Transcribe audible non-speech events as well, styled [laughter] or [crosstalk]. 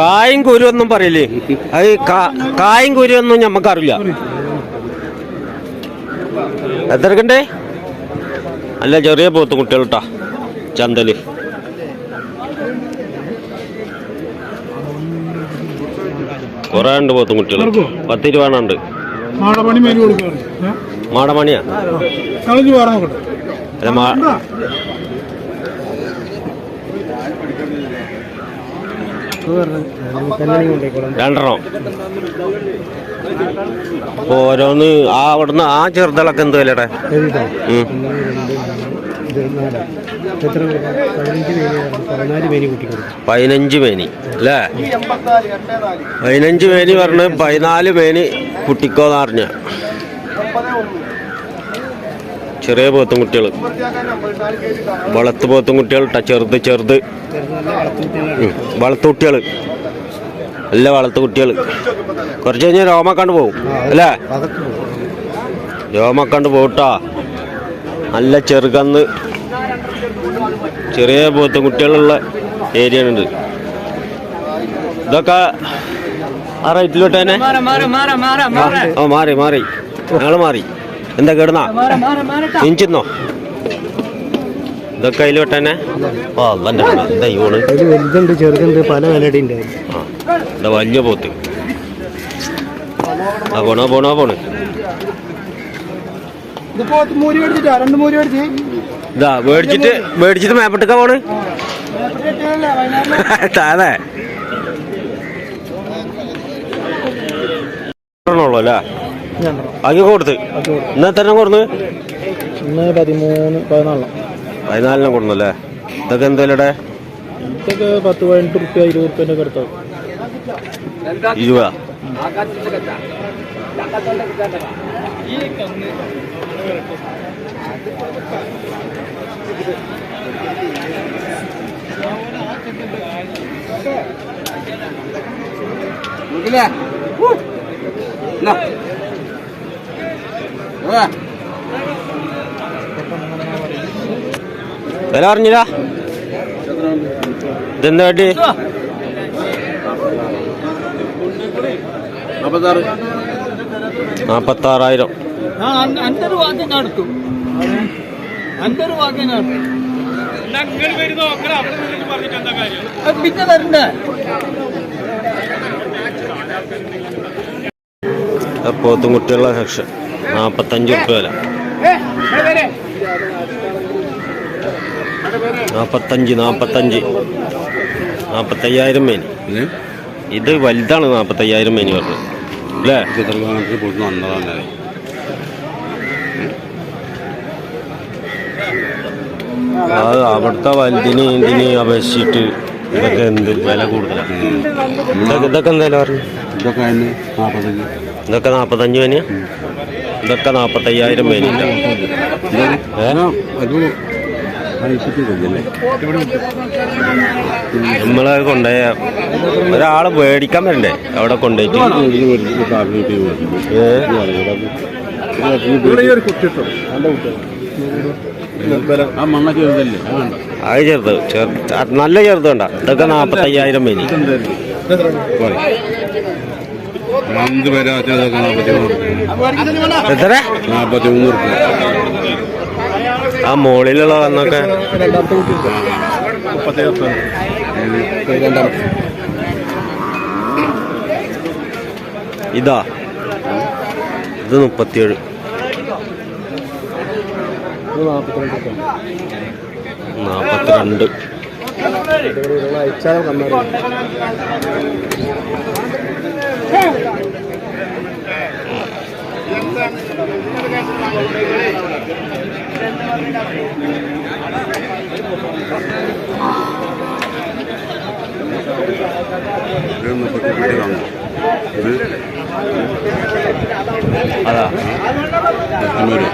കായും കുരുവൊന്നും പറയില്ലേ? അത് കായും കുരുവൊന്നും ഞമ്മക്കറിയില്ല. എത്രക്കണ്ടേ അല്ല ചെറിയ പോത്ത് കുട്ടികൾട്ടാ ചന്തൽ. കുറേ ഉണ്ട് പോത്തും കുട്ടികൾ പത്ത് രൂപ ഉണ്ട് മാടമണിയാ? അല്ല രണ്ടെണ്ണം. അപ്പൊ ഓരോന്ന് ആ അവിടുന്ന് ആ ചെറുതളൊക്കെ എന്ത് വിലയുടെ? പതിനഞ്ച് മേനി അല്ലേ? പതിനഞ്ച് മേനി പറഞ്ഞ് പതിനാല് മേനി കുട്ടിക്കോന്ന് അറിഞ്ഞ. ചെറിയ പോത്തും കുട്ടികൾ വളത്ത് പോത്തും കുട്ടികൾ ട്ടാ ചെറുത് ചെറുത്. വളർത്തു വളത്ത് കുട്ടികൾ നല്ല വളത്ത് കുട്ടികൾ കുറച്ച് കഴിഞ്ഞാൽ രോമക്കണ്ട് പോകും അല്ലേ? രോമക്കാണ്ട് പോട്ടാ നല്ല ചെറുകന്ന് ചെറിയ പോത്തും കുട്ടികളുള്ള ഏരിയ ഉണ്ട് ഇതൊക്കെ ആ റേറ്റിലോട്ട് തന്നെ മാറി മാറി ഞങ്ങൾ മാറി. എന്താ കേടുന്നാ? ഇഞ്ചിന്നോ? ഇതൊക്കെ അതിൽ വിട്ടന്നെ? ഓ അന്നെ എന്താ യൂണ് അതിൽ വലുതുണ്ട് ചെറുതുണ്ട് പല ആ എന്താ വലിയ പോത്ത്? ആ പോണോ പോണോ പോണ്? ഇതാ മേടിച്ചിട്ട് മേടിച്ചിട്ട് മേപ്പിട്ടൊക്കെ പോണ്? [laughs] താഴെ ഉള്ളൂ അല്ലേ? അങ്ങ് കൊടുത്ത്. ഇന്ന് എത്ര കൊടുന്ന്? ഇന്ന് പതിമൂന്ന് പതിനാലാം പതിനാലിനെ കൊടുന്നു അല്ലേ? ഇതൊക്കെ എന്തല്ലേ ഇതൊക്കെ പത്ത് പതിനെട്ട് റുപ്യ ഇരുപത് റുപ്യന്റെ ഒക്കെ അടുത്താവും. ഇരുപതാ? വില പറഞ്ഞില്ല? ഇതെന്താ വേണ്ടി നാപ്പത്താറായിരം. പിന്നെ തരണ്ടേ? പോത്തും കുട്ടികളുടെ സെക്ഷൻ നാപ്പത്തഞ്ച് റുപ്യ വില. നാൽപ്പത്തഞ്ച് നാൽപ്പത്തഞ്ച് നാൽപ്പത്തയ്യായിരം മേനി. ഇത് വലുതാണ് നാൽപ്പത്തയ്യായിരം മേനി പറഞ്ഞത്. അല്ലേ? അത് അവിടുത്തെ വലുതിന് ഇതിന് അപേക്ഷിച്ചിട്ട് ഇതൊക്കെ എന്ത് വില കൂടുതലാണ് ഇതൊക്കെ എന്തായാലും പറഞ്ഞു? ഇതൊക്കെ നാൽപ്പത്തഞ്ച് ഇതൊക്കെ ഇതൊക്കെ നാൽപ്പത്തി അയ്യായിരം അയച്ചിട്ടില്ലേ നമ്മളെ കൊണ്ടുപോയ ഒരാൾ മേടിക്കാൻ വരണ്ടേ? അവിടെ കൊണ്ടുപോയിട്ട്. അത് ചെറുത്. ചെറുത് നല്ല ചെറുത് വേണ്ട. ഇതൊക്കെ നാപ്പത്തയ്യായിരം മേനി അഞ്ച് പേരെ അച്ഛനൊക്കെ നാൽപ്പത്തി എത്ര നാൽപ്പത്തി മൂന്ന് ആ മുകളിലുള്ള വന്നൊക്കെ ഇതാ. ഇത് മുപ്പത്തിയേഴ്. നാൽപ്പത്തിരണ്ട് അയച്ചാലും കമ്മിയാണ് ഇത് മുപ്പത്തി വാങ്ങും ഇത് അതാ എണ്ണൂറ്